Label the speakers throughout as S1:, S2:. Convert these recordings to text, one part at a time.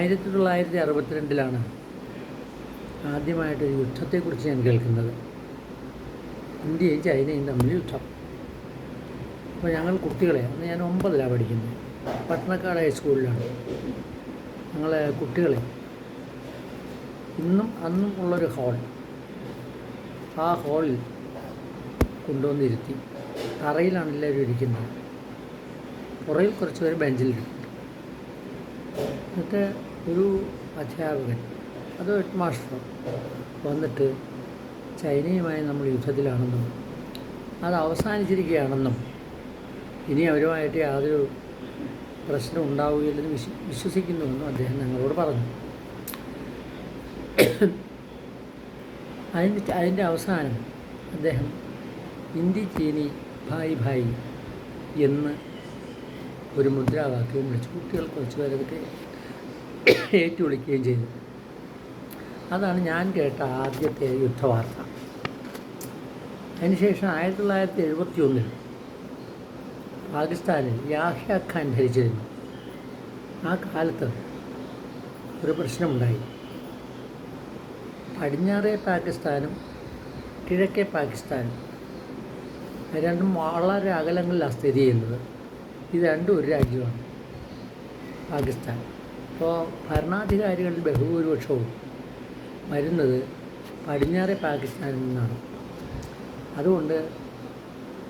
S1: ആയിരത്തി തൊള്ളായിരത്തി അറുപത്തിരണ്ടിലാണ് ആദ്യമായിട്ട് യുദ്ധത്തെക്കുറിച്ച് ഞാൻ കേൾക്കുന്നത്. ഇന്ത്യയും ചൈനയും തമ്മിൽ യുദ്ധം. അപ്പോൾ ഞങ്ങൾ കുട്ടികളെ അന്ന് ഞാൻ ഒമ്പതിലാണ് പഠിക്കുന്നത്. പട്ടണക്കാട് ഹൈസ്കൂളിലാണ്. ഞങ്ങളെ കുട്ടികളെ ഇന്നും അന്നും ഉള്ളൊരു ഹാൾ. ആ ഹാളിൽ കൊണ്ടുവന്നിരുത്തി തറയിലാണ് എല്ലാവരും ഇരിക്കുന്നത്. പുറയിൽ കുറച്ച് പേര് ബെഞ്ചിലിരുന്നു എന്നിട്ട് ഒരു അധ്യാപകൻ അത് ഹെഡ് മാസ്റ്റർ വന്നിട്ട് ചൈനയുമായി നമ്മൾ യുദ്ധത്തിലാണെന്നും അത് അവസാനിച്ചിരിക്കുകയാണെന്നും ഇനി അവരുമായിട്ട് യാതൊരു പ്രശ്നം ഉണ്ടാവുകയില്ലെന്ന് വിശ്വ വിശ്വസിക്കുന്നുവെന്നും അദ്ദേഹം ഞങ്ങളോട് പറഞ്ഞു. അതിന്റെ അതിന്റെ അവസാനം അദ്ദേഹം ഇന്ത്യ ചീനി ഭായ് ഭായ് എന്ന് ഒരു മുദ്രാവാക്യം വിളിച്ചു. കുട്ടികൾ കുറച്ച് പേരതൊക്കെ ഏറ്റുവിളിക്കുകയും ചെയ്തു. അതാണ് ഞാൻ കേട്ട ആദ്യത്തെ യുദ്ധവാർത്ത. അതിനുശേഷം ആയിരത്തി തൊള്ളായിരത്തി എഴുപത്തി ഒന്നിൽ പാകിസ്ഥാനിൽ യാഹ്യ ഖാൻ ഭരിച്ചിരുന്നു. ആ കാലത്ത് ഒരു പ്രശ്നമുണ്ടായി. പടിഞ്ഞാറേ പാകിസ്ഥാനും കിഴക്കേ പാകിസ്ഥാനും രണ്ടും വളരെ അകലങ്ങളിലാണ് സ്ഥിതി ചെയ്യുന്നത്. ഇത് രണ്ടും ഒരു രാജ്യമാണ് പാകിസ്ഥാൻ. അപ്പോൾ ഭരണാധികാരികളിൽ ബഹുഭൂരിപക്ഷവും വരുന്നത് പടിഞ്ഞാറേ പാകിസ്ഥാനിൽ നിന്നാണ്. അതുകൊണ്ട്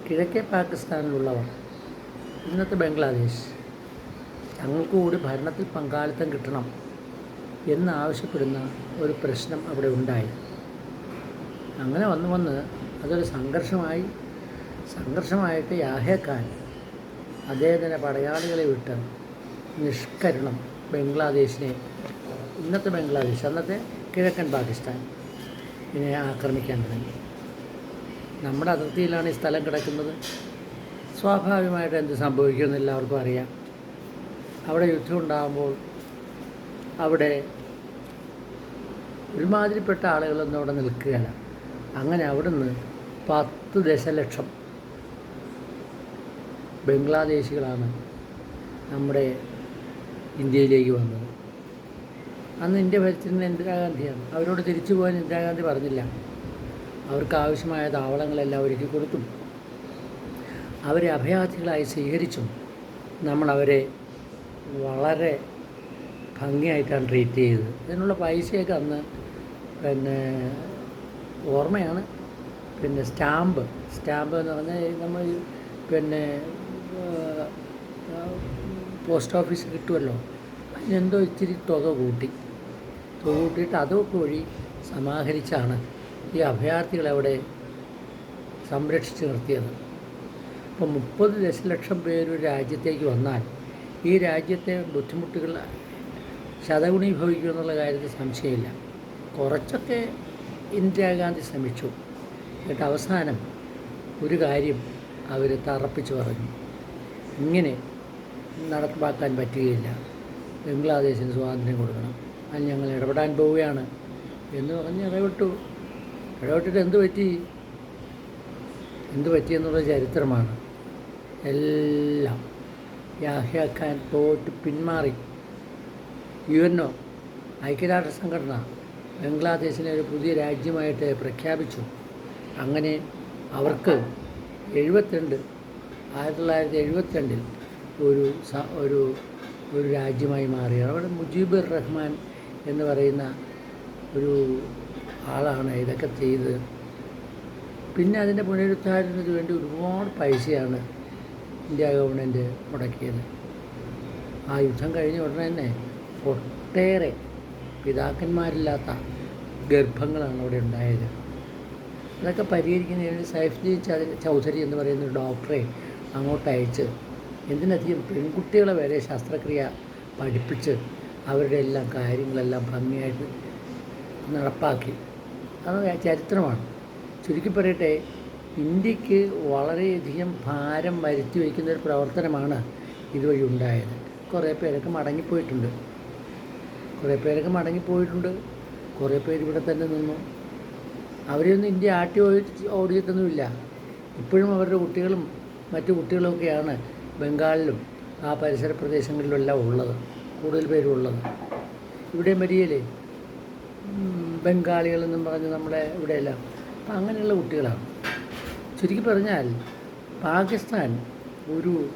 S1: കിഴക്കേ പാകിസ്ഥാനിലുള്ളവർ ഇന്നത്തെ ബംഗ്ലാദേശ് തങ്ങൾക്ക് കൂടി ഭരണത്തിൽ പങ്കാളിത്തം കിട്ടണം എന്നാവശ്യപ്പെടുന്ന ഒരു പ്രശ്നം അവിടെ ഉണ്ടായി. അങ്ങനെ വന്നു വന്ന് അതൊരു സംഘർഷമായി സംഘർഷമായിട്ട് യാഹേക്കാൻ അദ്ദേഹത്തിന്റെ പടയാളികളെ വിട്ട് നിഷ്കരണം ബംഗ്ലാദേശിനെ ഇന്നത്തെ ബംഗ്ലാദേശ് അന്നത്തെ കിഴക്കൻ പാകിസ്ഥാൻ ഇതിനെ ആക്രമിക്കാൻ തുടങ്ങി. നമ്മുടെ അതിർത്തിയിലാണ് ഈ സ്ഥലം കിടക്കുന്നത്. സ്വാഭാവികമായിട്ട് എന്ത് സംഭവിക്കുമെന്ന് എല്ലാവർക്കും അറിയാം. അവിടെ യുദ്ധം ഉണ്ടാകുമ്പോൾ അവിടെ ഒരുമാതിരിപ്പെട്ട ആളുകളൊന്നും അവിടെ നിൽക്കുകയില്ല. അങ്ങനെ അവിടുന്ന് പത്ത് ദശലക്ഷം ബംഗ്ലാദേശികളാണ് നമ്മുടെ ഇന്ത്യയിലേക്ക് വന്നത്. അന്ന് ഇന്ത്യ ഭരിച്ചിരുന്ന ഇന്ദിരാഗാന്ധിയാണ്. അവരോട് തിരിച്ചു പോകാൻ ഇന്ദിരാഗാന്ധി പറഞ്ഞില്ല. അവർക്ക് ആവശ്യമായ താവളങ്ങളെല്ലാം ഒരുക്കി കൊടുത്തും. അവരെ അഭയാർത്ഥികളായി സ്വീകരിച്ചും. നമ്മൾ അവരെ വളരെ ഭംഗിയായിട്ടാണ് ട്രീറ്റ് ചെയ്തത്. ഇതിനുള്ള പൈസയൊക്കെ അന്ന് പിന്നെ ഓർമ്മയാണ്. പിന്നെ സ്റ്റാമ്പ്. സ്റ്റാമ്പ് എന്ന് പറഞ്ഞാൽ നമ്മൾ പിന്നെ പോസ്റ്റ് ഓഫീസ് കിട്ടുമല്ലോ. അതിനെന്തോ ഇത്തിരി തുക കൂട്ടി. തുക കൂട്ടിയിട്ട് അതൊക്കെ വഴി സമാഹരിച്ചാണ് ഈ അഭയാർത്ഥികളെവിടെ സംരക്ഷിച്ച് നിർത്തിയത്. ഇപ്പം മുപ്പത് ദശലക്ഷം പേര് രാജ്യത്തേക്ക് വന്നാൽ ഈ രാജ്യത്തെ ബുദ്ധിമുട്ടുകൾ ശതഗുണീഭവിക്കുമെന്നുള്ള കാര്യത്തിൽ സംശയമില്ല. കുറച്ചൊക്കെ ഇന്ദിരാഗാന്ധി ശ്രമിച്ചു. എന്നിട്ട് അവസാനം ഒരു കാര്യം അവർ തറപ്പിച്ചു പറഞ്ഞു. ഇങ്ങനെ നടപ്പാക്കാൻ പറ്റുകയില്ല. ബംഗ്ലാദേശിന് സ്വാതന്ത്ര്യം കൊടുക്കണം. അത് ഞങ്ങൾ ഇടപെടാൻ പോവുകയാണ് എന്ന് പറഞ്ഞ് ഇടപെട്ടു. ഇടപെട്ടിട്ട് എന്ത് പറ്റി? എന്ത് പറ്റിയെന്നുള്ള ചരിത്രമാണ്. എല്ലാം യാഹ്യ ഖാൻ തോറ്റ് പിന്മാറി. യു എൻ ഒ ഐക്യരാഷ്ട്ര സംഘടന ബംഗ്ലാദേശിനെ ഒരു പുതിയ രാജ്യമായിട്ട് പ്രഖ്യാപിച്ചു. അങ്ങനെ അവർക്ക് എഴുപത്തിരണ്ട് ആയിരത്തി തൊള്ളായിരത്തി എഴുപത്തിരണ്ടിൽ ഒരു ഒരു ഒരു രാജ്യമായി മാറിയാണ്. അവിടെ മുജീബുർ റഹ്മാൻ എന്ന് പറയുന്ന ഒരു ആളാണ് ഇതൊക്കെ ചെയ്ത് പിന്നെ അതിന്റെ പുനരുദ്ധാരണത്തിന് വേണ്ടി ഒരുപാട് പൈസയാണ് ഇന്ത്യ ഗവൺമെന്റ് മുടക്കിയത്. ആ യുദ്ധം കഴിഞ്ഞ ഉടനെ തന്നെ ഒട്ടേറെ പിതാക്കന്മാരില്ലാത്ത ഗർഭങ്ങളാണ് അവിടെ ഉണ്ടായത്. അതൊക്കെ പരിഹരിക്കുന്നതിന് സൈഫ്ജി ചൗധരി എന്ന് പറയുന്ന ഡോക്ടറെ അങ്ങോട്ട് അയച്ച് എന്തിനധികം പെൺകുട്ടികളെ വരെ ശസ്ത്രക്രിയ പഠിപ്പിച്ച് അവരുടെ എല്ലാം കാര്യങ്ങളെല്ലാം ഭംഗിയായിട്ട് നടപ്പാക്കി. അത് ചരിത്രമാണ്. ചുരുക്കി പറയട്ടെ ഇന്ത്യയ്ക്ക് വളരെയധികം ഭാരം വരുത്തി വയ്ക്കുന്ന ഒരു പ്രവർത്തനമാണ് ഇതുവഴി ഉണ്ടായത്. കുറേ പേരൊക്കെ മടങ്ങിപ്പോയിട്ടുണ്ട്. കുറേ പേരൊക്കെ മടങ്ങിപ്പോയിട്ടുണ്ട്. കുറേ പേര് ഇവിടെ തന്നെ നിന്നു. അവരെയൊന്നും ഇന്ത്യ ആട്ടി ഓടി- ഓടിയിട്ടൊന്നുമില്ല ഇപ്പോഴും അവരുടെ കുട്ടികളും മറ്റു കുട്ടികളുമൊക്കെയാണ് ബംഗാളിലും ആ പരിസര പ്രദേശങ്ങളിലെല്ലാം ഉള്ളത് കൂടുതൽ പേരും ഉള്ളത്. ഇവിടെ മരിയല്ലേ? ബംഗാളികളെന്നും പറഞ്ഞ് നമ്മുടെ ഇവിടെയെല്ലാം. അപ്പം അങ്ങനെയുള്ള കുട്ടികളാണ്. ചുരുക്കി പറഞ്ഞാൽ പാകിസ്ഥാൻ ഒരു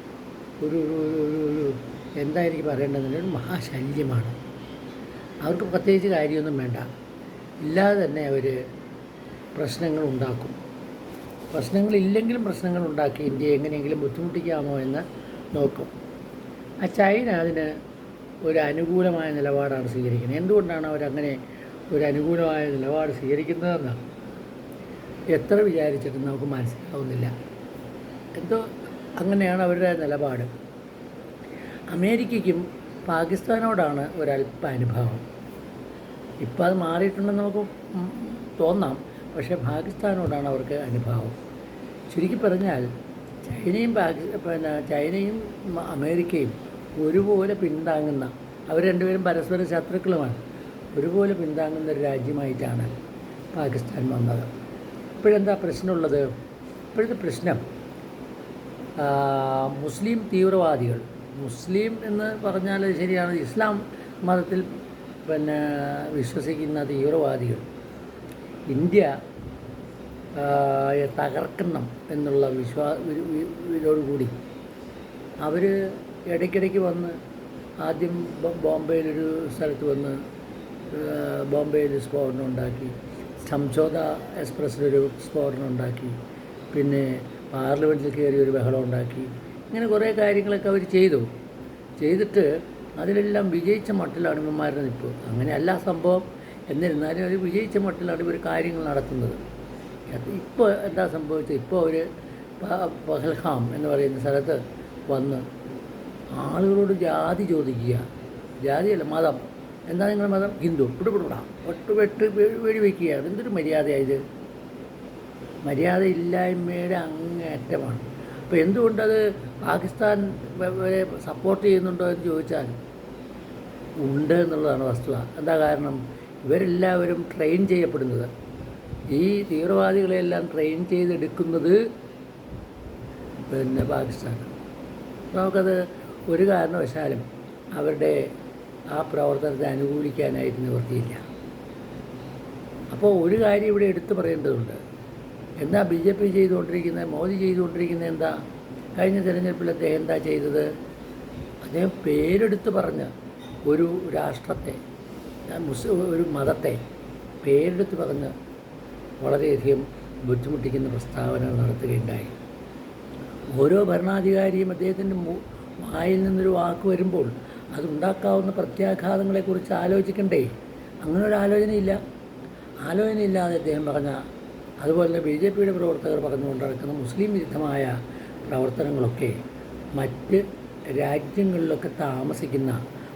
S1: ഒരു ഒരു എന്തായിരിക്കും പറയേണ്ടതെന്ന് ഒരു മഹാശല്യമാണ്. അവർക്ക് പ്രത്യേകിച്ച് കാര്യമൊന്നും വേണ്ട. ഇല്ലാതെ തന്നെ അവർ പ്രശ്നങ്ങൾ ഉണ്ടാക്കും. പ്രശ്നങ്ങളില്ലെങ്കിലും പ്രശ്നങ്ങൾ ഉണ്ടാക്കി ഇന്ത്യയെ എങ്ങനെയെങ്കിലും ബുദ്ധിമുട്ടിക്കാമോ എന്ന് നോക്കും. ആ ചൈന അതിന് ഒരു അനുകൂലമായ നിലപാടാണ് സ്വീകരിക്കുന്നത്. എന്തുകൊണ്ടാണ് അവരങ്ങനെ ഒരു അനുകൂലമായ നിലപാട് സ്വീകരിക്കുന്നതെന്ന്? എത്ര വിചാരിച്ചിട്ടും നമുക്ക് മനസ്സിലാവുന്നില്ല. എന്തോ അങ്ങനെയാണ് അവരുടെ നിലപാട്. അമേരിക്കയ്ക്കും പാകിസ്ഥാനോടാണ് ഒരല്പ അനുഭവം ഇപ്പോൾ അത് മാറിയിട്ടുണ്ടെന്ന് നമുക്ക് തോന്നാം. പക്ഷേ പാകിസ്ഥാനോടാണ് അവർക്ക് അനുഭാവം. ചുരുക്കി പറഞ്ഞാൽ ചൈനയും പാകി പിന്നെ ചൈനയും അമേരിക്കയും ഒരുപോലെ പിന്താങ്ങുന്ന അവർ രണ്ടുപേരും പരസ്പര ശത്രുക്കളുമാണ് ഒരുപോലെ പിന്താങ്ങുന്ന ഒരു രാജ്യമായിട്ടാണ് പാകിസ്ഥാൻ വന്നത്. ഇപ്പോഴെന്താ പ്രശ്നമുള്ളത്? ഇപ്പോഴത്തെ പ്രശ്നം മുസ്ലിം തീവ്രവാദികൾ മുസ്ലിം എന്ന് പറഞ്ഞാൽ ശരിയാണ് ഇസ്ലാം മതത്തിൽ പിന്നെ വിശ്വസിക്കുന്ന തീവ്രവാദികൾ ഇന്ത്യ തകർക്കണം എന്നുള്ള വിശ്വാ ഒരു- ഒരു- ഇതോടുകൂടി. അവർ ഇടയ്ക്കിടയ്ക്ക് വന്ന് ആദ്യം ബോംബെയിലൊരു സ്ഥലത്ത് വന്ന് ബോംബെയിൽ സ്ഫോടനം ഉണ്ടാക്കി. സംസോദ എക്സ്പ്രസ്സിലൊരു സ്ഫോടനം ഉണ്ടാക്കി. പിന്നെ പാർലമെന്റിൽ കയറി ഒരു ബഹളം ഉണ്ടാക്കി. ഇങ്ങനെ കുറേ കാര്യങ്ങളൊക്കെ അവർ ചെയ്തു. ചെയ്തിട്ട് അതിലെല്ലാം വിജയിച്ച മട്ടിലാണ് ഇവന്മാരുടെ നിൽപ്പ് അങ്ങനെയല്ല സംഭവം. എന്നിരുന്നാലും അവർ വിജയിച്ച മട്ടിലാണ് ഇവർ കാര്യങ്ങൾ നടത്തുന്നത്. ഇപ്പോൾ എന്താ സംഭവിച്ചത്? ഇപ്പോൾ അവർ പഹൽഹാം എന്ന് പറയുന്ന സ്ഥലത്ത് വന്ന് ആളുകളോട് ജാതി ചോദിക്കുക. ജാതിയല്ല മതം. എന്താ നിങ്ങളുടെ മതം? ഹിന്ദു. പിടിപിടിടാ ഒട്ട് വെട്ട് വെ- വെടിവെക്കുകയാണ് എന്തൊരു മര്യാദയായത്? മര്യാദയില്ലായ്മയുടെ അങ്ങേറ്റമാണ് അപ്പോൾ എന്തുകൊണ്ടത് പാകിസ്ഥാൻ സപ്പോർട്ട് ചെയ്യുന്നുണ്ടോ എന്ന് ചോദിച്ചാൽ ഉണ്ട് എന്നുള്ളതാണ് വസ്തുത. എന്താ കാരണം? ഇവരെല്ലാവരും ട്രെയിൻ ചെയ്യപ്പെടുന്നത്. ഈ തീവ്രവാദികളെല്ലാം ട്രെയിൻ ചെയ്തെടുക്കുന്നത് പിന്നെ പാകിസ്ഥാനാണ് നമുക്കത് ഒരു കാരണവശാലും അവരുടെ ആ പ്രവർത്തനത്തെ അനുകൂലിക്കാനായിട്ട് നിവൃത്തിയില്ല അപ്പോൾ ഒരു കാര്യം ഇവിടെ എടുത്തു പറയേണ്ടതുണ്ട്. എന്താ ബി ജെ പി ചെയ്തുകൊണ്ടിരിക്കുന്നത്? മോദി ചെയ്തുകൊണ്ടിരിക്കുന്നത് എന്താ? കഴിഞ്ഞ തിരഞ്ഞെടുപ്പിൽ അദ്ദേഹം എന്താ ചെയ്തത്? അദ്ദേഹം പേരെടുത്ത് പറഞ്ഞ് ഒരു രാഷ്ട്രത്തെ മുസ് ഒരു മതത്തെ പേരെടുത്ത് പറഞ്ഞ് വളരെയധികം ബുദ്ധിമുട്ടിക്കുന്ന പ്രസ്താവനകൾ നടത്തുകയുണ്ടായി. ഓരോ ഭരണാധികാരിയും അദ്ദേഹത്തിന്റെ വായിൽ നിന്നൊരു വാക്ക് വരുമ്പോൾ അതുണ്ടാക്കാവുന്ന പ്രത്യാഘാതങ്ങളെക്കുറിച്ച് ആലോചിക്കണ്ടേ? അങ്ങനെ ഒരു ആലോചനയില്ല. ആലോചനയില്ലാതെ അദ്ദേഹം പറഞ്ഞ അതുപോലെ തന്നെ ബി ജെ പിയുടെ പ്രവർത്തകർ പറഞ്ഞുകൊണ്ട് നടക്കുന്ന മുസ്ലിം വിരുദ്ധമായ പ്രവർത്തനങ്ങളൊക്കെ മറ്റ് രാജ്യങ്ങളിലൊക്കെ താമസിക്കുന്ന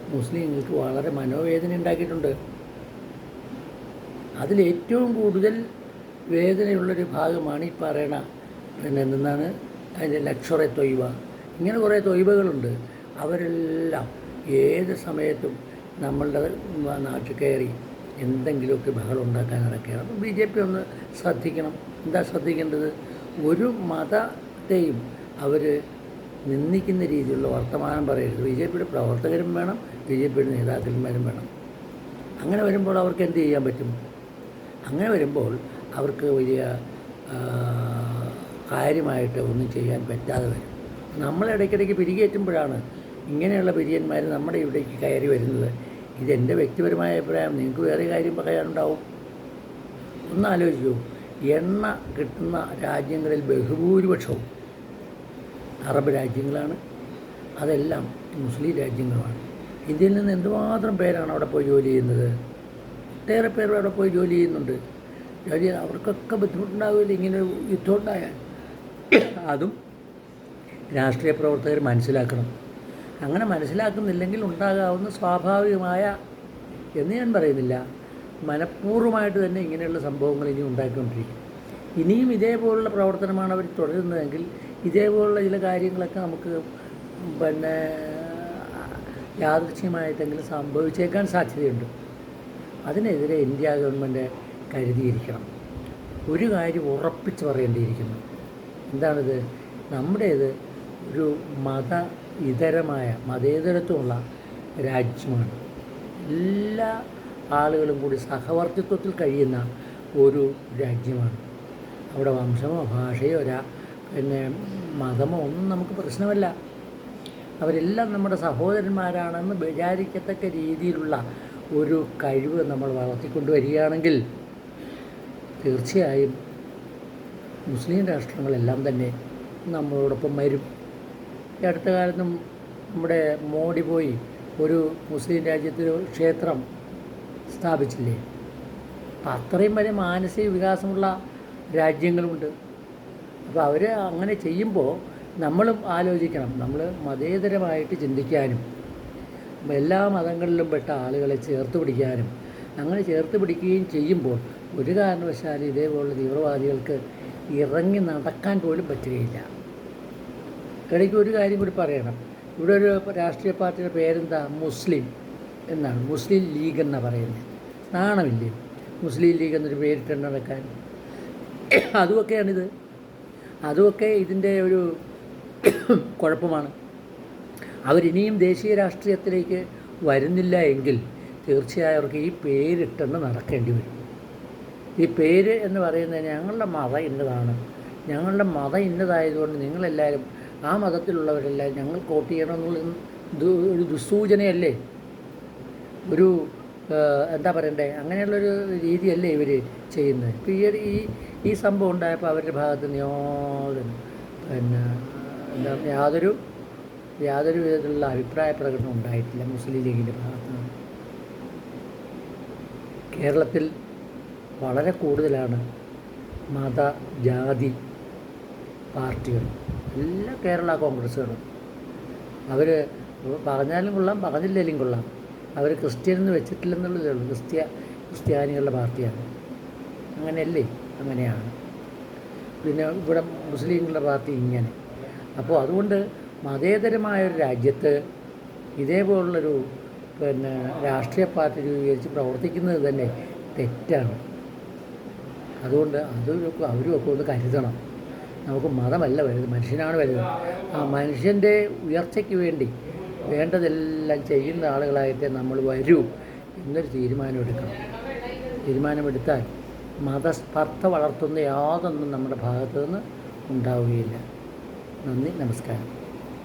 S1: മുസ്ലിങ്ങൾക്ക് വളരെ മനോവേദന ഉണ്ടാക്കിയിട്ടുണ്ട്. അതിലേറ്റവും കൂടുതൽ വേദനയുള്ളൊരു ഭാഗമാണ് ഈ പറയണ പിന്നെ എന്താണ് അതിന്റെ ലക്ഷറെ തൊയ്വ. ഇങ്ങനെ കുറേ തൊയ്വകളുണ്ട്. അവരെല്ലാം ഏത് സമയത്തും നമ്മളുടെ നാട്ടിൽ കയറി എന്തെങ്കിലുമൊക്കെ ബഹളം ഉണ്ടാക്കാൻ നടക്കുകയാണ്. അപ്പോൾ ബി ജെ പി ഒന്ന് ശ്രദ്ധിക്കണം. എന്താ ശ്രദ്ധിക്കേണ്ടത്? ഒരു മതത്തെയും അവർ നിന്ദിക്കുന്ന രീതിയിലുള്ള വർത്തമാനം പറയരുത്. ബി ജെ പിയുടെ പ്രവർത്തകരും വേണം ബി ജെ പിയുടെ നേതാക്കന്മാരും വേണം. അങ്ങനെ വരുമ്പോൾ അവർക്ക് എന്ത് ചെയ്യാൻ പറ്റും? അങ്ങനെ വരുമ്പോൾ അവർക്ക് വലിയ കാര്യമായിട്ട് ഒന്നും ചെയ്യാൻ പറ്റാതെ വരും. നമ്മൾ ഇടയ്ക്കിടയ്ക്ക് പിരികേറ്റുമ്പോഴാണ് ഇങ്ങനെയുള്ള പിരിയന്മാർ നമ്മുടെ ഇവിടേക്ക് കയറി വരുന്നത്. ഇതെന്റെ വ്യക്തിപരമായ അഭിപ്രായം. നിങ്ങൾക്ക് വേറെ കാര്യം പറയാനുണ്ടാവും? ഒന്ന് ആലോചിക്കൂ എണ്ണ കിട്ടുന്ന രാജ്യങ്ങളിൽ ബഹുഭൂരിപക്ഷവും അറബ് രാജ്യങ്ങളാണ്. അതെല്ലാം മുസ്ലിം രാജ്യങ്ങളുമാണ്. ഇന്ത്യയിൽ നിന്ന് എന്തുമാത്രം പേരാണ് അവിടെ പോയി ജോലി ചെയ്യുന്നത്? ഒട്ടേറെ പേർ അവിടെ പോയി ജോലി ചെയ്യുന്നുണ്ട്. ജോലി അവർക്കൊക്കെ ബുദ്ധിമുട്ടുണ്ടാവില്ല ഇങ്ങനെ യുദ്ധം ഉണ്ടായാൽ അതും രാഷ്ട്രീയ പ്രവർത്തകർ മനസ്സിലാക്കണം. അങ്ങനെ മനസ്സിലാക്കുന്നില്ലെങ്കിൽ ഉണ്ടാകാവുന്ന സ്വാഭാവികമായ എന്ന് ഞാൻ പറയുന്നില്ല. മനഃപൂർവമായിട്ട് തന്നെ ഇങ്ങനെയുള്ള സംഭവങ്ങൾ ഇനി ഉണ്ടാക്കിക്കൊണ്ടിരിക്കും ഇനിയും ഇതേപോലുള്ള പ്രവർത്തനമാണ് അവർ തുടരുന്നതെങ്കിൽ ഇതേപോലുള്ള ചില കാര്യങ്ങളൊക്കെ നമുക്ക് പിന്നെ യാദൃശ്യമായിട്ടെങ്കിലും സംഭവിച്ചേക്കാൻ സാധ്യതയുണ്ട്. അതിനെതിരെ ഇന്ത്യ ഗവൺമെന്റ് കരുതിയിരിക്കണം. ഒരു കാര്യം ഉറപ്പിച്ച് പറയേണ്ടിയിരിക്കുന്നു. എന്താണിത്? നമ്മുടേത് ഒരു മത ഇതരമായ മതേതരത്വമുള്ള രാജ്യമാണ്. എല്ലാ ആളുകളും കൂടി സഹവർത്തിത്വത്തിൽ കഴിയുന്ന ഒരു രാജ്യമാണ്. അവിടെ വംശമോ ഭാഷയോ രാ പിന്നെ മതമോ ഒന്നും നമുക്ക് പ്രശ്നമല്ല. അവരെല്ലാം നമ്മുടെ സഹോദരന്മാരാണെന്ന് വിചാരിക്കത്തക്ക രീതിയിലുള്ള ഒരു കഴിവ് നമ്മൾ വളർത്തിക്കൊണ്ടുവരികയാണെങ്കിൽ തീർച്ചയായും മുസ്ലിം രാഷ്ട്രങ്ങളെല്ലാം തന്നെ നമ്മളോടൊപ്പം വരും. ഈ അടുത്ത കാലത്തും നമ്മുടെ മോഡി പോയി ഒരു മുസ്ലിം രാജ്യത്തിൽ ക്ഷേത്രം സ്ഥാപിച്ചില്ലേ? അപ്പം അത്രയും വരെ മാനസിക വികാസമുള്ള രാജ്യങ്ങളുമുണ്ട്. അപ്പോൾ അവർ അങ്ങനെ ചെയ്യുമ്പോൾ നമ്മളും ആലോചിക്കണം. നമ്മൾ മതേതരമായിട്ട് ചിന്തിക്കാനും എല്ലാ മതങ്ങളിലും പെട്ട ആളുകളെ ചേർത്ത് പിടിക്കാനും അങ്ങനെ ചേർത്ത് പിടിക്കുകയും ചെയ്യുമ്പോൾ ഒരു കാരണവശാലും ഇതേപോലുള്ള തീവ്രവാദികൾക്ക് ഇറങ്ങി നടക്കാൻ പോലും പറ്റുകയില്ല. ഇടയ്ക്ക് ഒരു കാര്യം കൂടി പറയണം. ഇവിടെ ഒരു രാഷ്ട്രീയ പാർട്ടിയുടെ പേരെന്താ? മുസ്ലിം എന്നാണ്. മുസ്ലിം ലീഗ് എന്നാണ് പറയുന്നത്. നാണമില്ലേ? മുസ്ലിം ലീഗ് എന്നൊരു പേരിട്ട് നടക്കാൻ അതുമൊക്കെയാണിത്. അതുമൊക്കെ ഇതിന്റെ ഒരു കുഴപ്പമാണ്. അവരിനിയും ദേശീയ രാഷ്ട്രീയത്തിലേക്ക് വരുന്നില്ല എങ്കിൽ തീർച്ചയായും അവർക്ക് ഈ പേരിട്ടെന്ന് നടക്കേണ്ടി വരും. ഈ പേര് എന്ന് പറയുന്നത് ഞങ്ങളുടെ മതം ഇന്നതാണ്. ഞങ്ങളുടെ മതം ഇന്നതായതുകൊണ്ട് നിങ്ങളെല്ലാവരും ആ മതത്തിലുള്ളവരെല്ലാം ഞങ്ങൾ വോട്ട് ചെയ്യണമെന്നുള്ള ഒരു ദുസ്സൂചനയല്ലേ? ഒരു എന്താ പറയണ്ടേ? അങ്ങനെയുള്ളൊരു രീതിയല്ലേ ഇവർ ചെയ്യുന്നത്. ഇപ്പോൾ ഈ ഈ സംഭവം ഉണ്ടായപ്പോൾ അവരുടെ ഭാഗത്ത് നിന്ന് യാതൊരു പിന്നെ എന്താ യാതൊരു യാതൊരു വിധത്തിലുള്ള അഭിപ്രായ പ്രകടനം ഉണ്ടായിട്ടില്ല മുസ്ലിം ലീഗിന്റെ ഭാഗത്ത് നിന്ന്. കേരളത്തിൽ വളരെ കൂടുതലാണ് മത ജാതി പാർട്ടികൾ എല്ലാ കേരള കോൺഗ്രസ്സുകളും. അവർ പറഞ്ഞാലും കൊള്ളാം പറഞ്ഞില്ലെങ്കിലും കൊള്ളാം. അവർ ക്രിസ്ത്യൻ എന്ന് വെച്ചിട്ടില്ലെന്നുള്ളതേ ഉള്ളൂ. ക്രിസ്ത്യ ക്രിസ്ത്യാനികളുടെ പാർട്ടിയാണ്. അങ്ങനെയല്ലേ? അങ്ങനെയാണ്. പിന്നെ ഇവിടെ മുസ്ലിങ്ങളുടെ പാർട്ടി ഇങ്ങനെ. അപ്പോൾ അതുകൊണ്ട് മതേതരമായ ഒരു രാജ്യത്ത് ഇതേപോലുള്ളൊരു പിന്നെ രാഷ്ട്രീയ പാർട്ടി രൂപീകരിച്ച് പ്രവർത്തിക്കുന്നത് തന്നെ തെറ്റാണ്. അതുകൊണ്ട് അതൊരു അവരുമൊക്കെ ഒന്ന് കരുതണം. നമുക്ക് മതമല്ല വലുത് മനുഷ്യനാണ് വലുത്. ആ മനുഷ്യന്റെ ഉയർച്ചയ്ക്ക് വേണ്ടി വേണ്ടതെല്ലാം ചെയ്യുന്ന ആളുകളായിട്ട് നമ്മൾ വരൂ എന്നൊരു തീരുമാനമെടുക്കണം തീരുമാനമെടുത്താൽ മതസ്പർദ്ധ വളർത്തുന്ന യാതൊന്നും നമ്മുടെ ഭാഗത്തു നിന്ന് ഉണ്ടാവുകയില്ല. നന്ദി നമസ്കാരം.